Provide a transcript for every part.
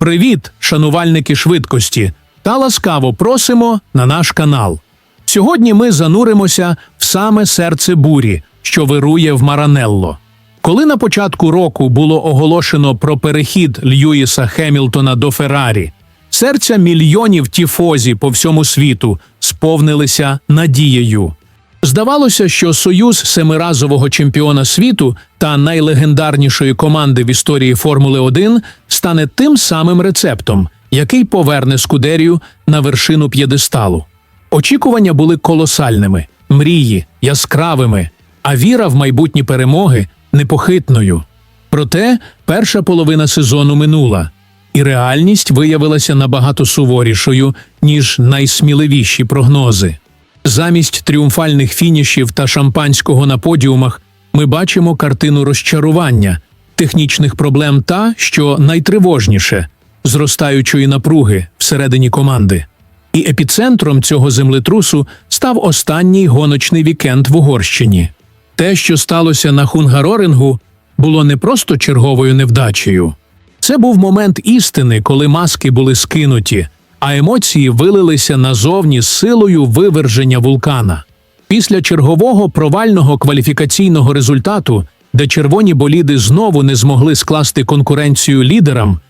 Привіт, шанувальники швидкості, та ласкаво просимо на наш канал. Сьогодні ми зануримося в саме серце бурі, що вирує в Маранелло. Коли на початку року було оголошено про перехід Льюіса Хемілтона до Феррарі, серця мільйонів тіфозі по всьому світу сповнилися надією. Здавалося, що союз семиразового чемпіона світу та найлегендарнішої команди в історії Формули 1 стане тим самим рецептом, який поверне Скудерію на вершину п'єдесталу. Очікування були колосальними, мрії яскравими, а віра в майбутні перемоги непохитною. Проте перша половина сезону минула, і реальність виявилася набагато суворішою, ніж найсміливіші прогнози. Замість тріумфальних фінішів та шампанського на подіумах ми бачимо картину розчарування, технічних проблем та, що найтривожніше, зростаючої напруги всередині команди. І епіцентром цього землетрусу став останній гоночний вікенд в Угорщині. Те, що сталося на Хунгарорингу, було не просто черговою невдачею. Це був момент істини, коли маски були скинуті, а емоції вилилися назовні силою виверження вулкана. Після чергового провального кваліфікаційного результату, де червоні боліди знову не змогли скласти конкуренцію лідерам,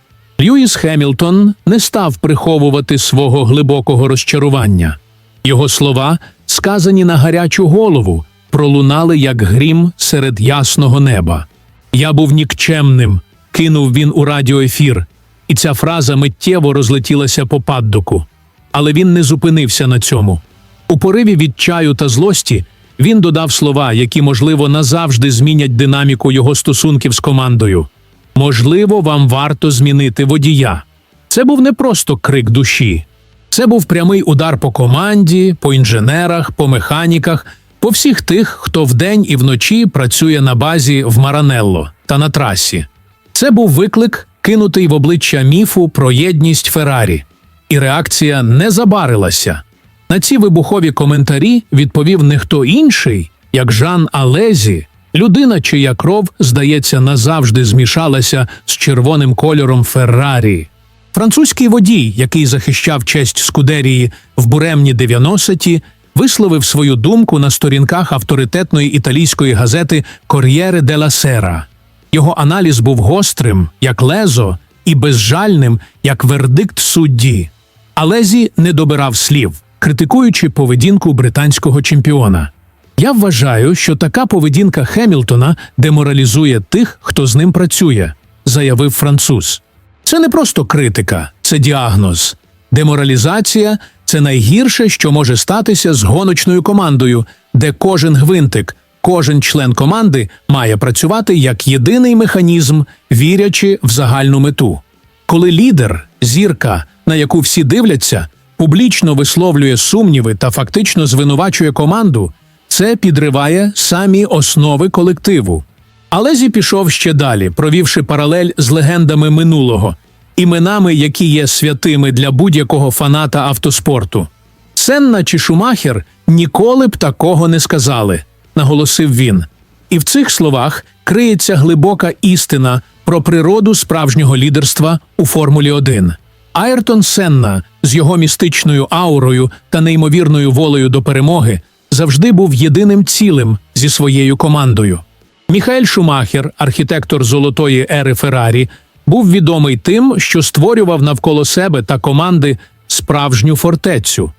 Льюіс Хемілтон не став приховувати свого глибокого розчарування. Його слова, сказані на гарячу голову, пролунали як грім серед ясного неба. Я був нікчемним, кинув він у радіоефір, і ця фраза миттєво розлетілася по паддоку. Але він не зупинився на цьому. У пориві відчаю та злості він додав слова, які, можливо, назавжди змінять динаміку його стосунків з командою. Можливо, вам варто змінити водія. Це був не просто крик душі, це був прямий удар по команді, по інженерах, по механіках, по всіх тих, хто вдень і вночі працює на базі в Маранелло та на трасі. Це був виклик, кинутий в обличчя міфу про єдність Феррарі. І реакція не забарилася. На ці вибухові коментарі відповів не хто інший, як Жан Алезі, людина, чия кров, здається, назавжди змішалася з червоним кольором Феррарі. Французький водій, який захищав честь Скудерії в буремні 90-ті, висловив свою думку на сторінках авторитетної італійської газети Кор'єре де Сера. Його аналіз був гострим, як лезо, і безжальним, як вердикт судді. Алезі не добирав слів, критикуючи поведінку британського чемпіона. Я вважаю, що така поведінка Хемілтона деморалізує тих, хто з ним працює, заявив француз. Це не просто критика, це діагноз. Деморалізація це найгірше, що може статися з гоночною командою, де кожен гвинтик, кожен член команди має працювати як єдиний механізм, вірячи в загальну мету. Коли лідер, зірка, на яку всі дивляться, публічно висловлює сумніви та фактично звинувачує команду, це підриває самі основи колективу. Алезі пішов ще далі, провівши паралель з легендами минулого, іменами, які є святими для будь-якого фаната автоспорту. Сенна чи Шумахер ніколи б такого не сказали, наголосив він. І в цих словах криється глибока істина про природу справжнього лідерства у Формулі 1. Айртон Сенна з його містичною аурою та неймовірною волею до перемоги завжди був єдиним цілим зі своєю командою. Міхаель Шумахер, архітектор золотої ери Феррарі, був відомий тим, що створював навколо себе та команди справжню фортецю.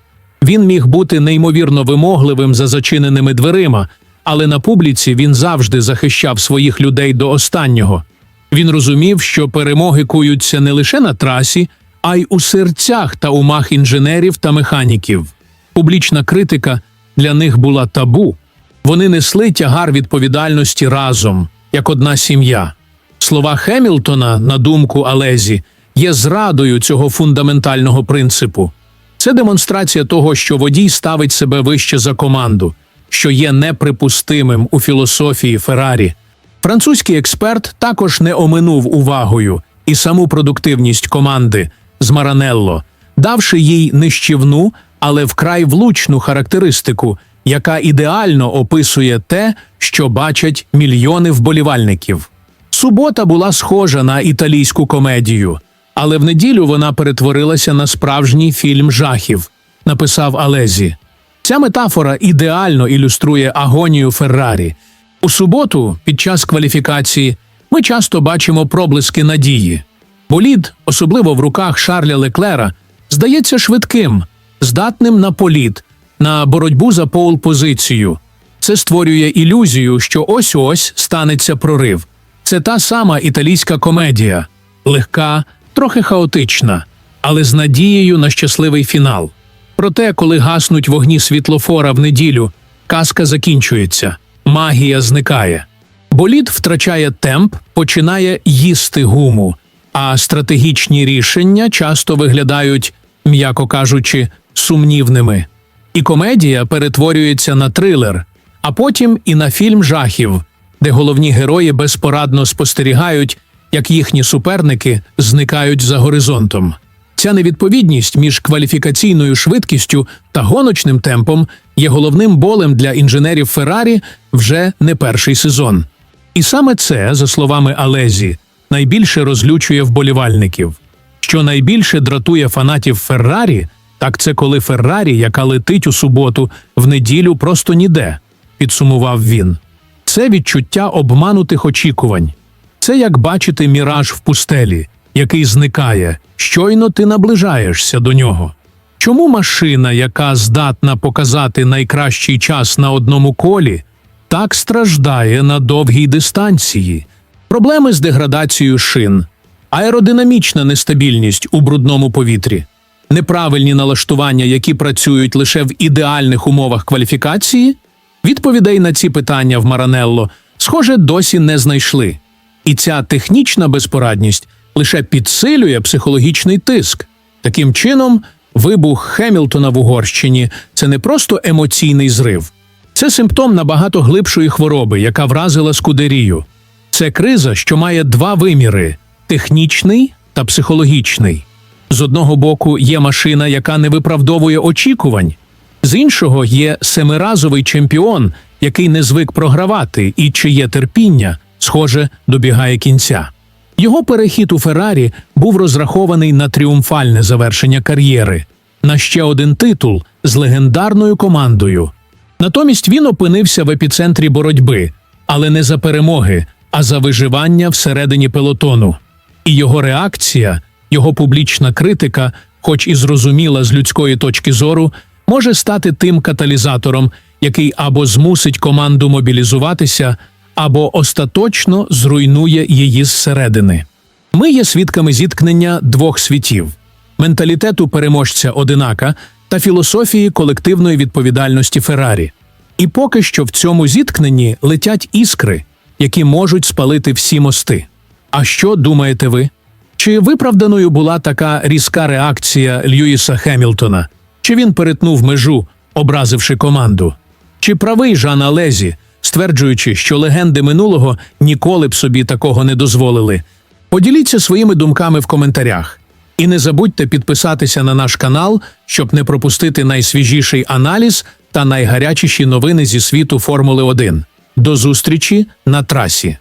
Він міг бути неймовірно вимогливим за зачиненими дверима, але на публіці він завжди захищав своїх людей до останнього. Він розумів, що перемоги куються не лише на трасі, а й у серцях та умах інженерів та механіків. Публічна критика для них була табу. Вони несли тягар відповідальності разом, як одна сім'я. Слова Хемілтона, на думку Алезі, є зрадою цього фундаментального принципу. Це демонстрація того, що водій ставить себе вище за команду, що є неприпустимим у філософії Феррарі. Французький експерт також не оминув увагою і саму продуктивність команди з Маранелло, давши їй нищівну, але вкрай влучну характеристику, яка ідеально описує те, що бачать мільйони вболівальників. Субота була схожа на італійську комедію. Але в неділю вона перетворилася на справжній фільм жахів, написав Алезі. Ця метафора ідеально ілюструє агонію Феррарі. У суботу, під час кваліфікації, ми часто бачимо проблиски надії. Болід, особливо в руках Шарля Леклера, здається швидким, здатним на політ, на боротьбу за поул-позицію. Це створює ілюзію, що ось-ось станеться прорив. Це та сама італійська комедія, легка, трохи хаотична, але з надією на щасливий фінал. Проте, коли гаснуть вогні світлофора в неділю, казка закінчується, магія зникає. Болід втрачає темп, починає їсти гуму, а стратегічні рішення часто виглядають, м'яко кажучи, сумнівними. І комедія перетворюється на трилер, а потім і на фільм жахів, де головні герої безпорадно спостерігають, як їхні суперники зникають за горизонтом. Ця невідповідність між кваліфікаційною швидкістю та гоночним темпом є головним болем для інженерів Феррарі вже не перший сезон. І саме це, за словами Алезі, найбільше розлючує вболівальників. Що найбільше дратує фанатів Феррарі, так це коли Феррарі, яка летить у суботу, в неділю просто ніде, підсумував він. Це відчуття обманутих очікувань. Це як бачити міраж в пустелі, який зникає, щойно ти наближаєшся до нього. Чому машина, яка здатна показати найкращий час на одному колі, так страждає на довгій дистанції? Проблеми з деградацією шин, аеродинамічна нестабільність у брудному повітрі, неправильні налаштування, які працюють лише в ідеальних умовах кваліфікації? Відповідей на ці питання в Маранелло, схоже, досі не знайшли. І ця технічна безпорадність лише підсилює психологічний тиск. Таким чином, вибух Хемілтона в Угорщині це не просто емоційний зрив, це симптом набагато глибшої хвороби, яка вразила скудерію. Це криза, що має два виміри технічний та психологічний. З одного боку є машина, яка не виправдовує очікувань, з іншого є семиразовий чемпіон, який не звик програвати і чиє терпіння, схоже, добігає кінця. Його перехід у Феррарі був розрахований на тріумфальне завершення кар'єри, на ще один титул з легендарною командою. Натомість він опинився в епіцентрі боротьби, але не за перемоги, а за виживання всередині пелотону. І його реакція, його публічна критика, хоч і зрозуміла з людської точки зору, може стати тим каталізатором, який або змусить команду мобілізуватися, або остаточно зруйнує її зсередини. Ми є свідками зіткнення двох світів менталітету переможця одинака та філософії колективної відповідальності Феррарі. І поки що в цьому зіткненні летять іскри, які можуть спалити всі мости. А що думаєте ви? Чи виправданою була така різка реакція Льюіса Хемілтона? Чи він перетнув межу, образивши команду? Чи правий Жан Алезі, стверджуючи, що легенди минулого ніколи б собі такого не дозволили? Поділіться своїми думками в коментарях. І не забудьте підписатися на наш канал, щоб не пропустити найсвіжіший аналіз та найгарячіші новини зі світу Формули 1. До зустрічі на трасі!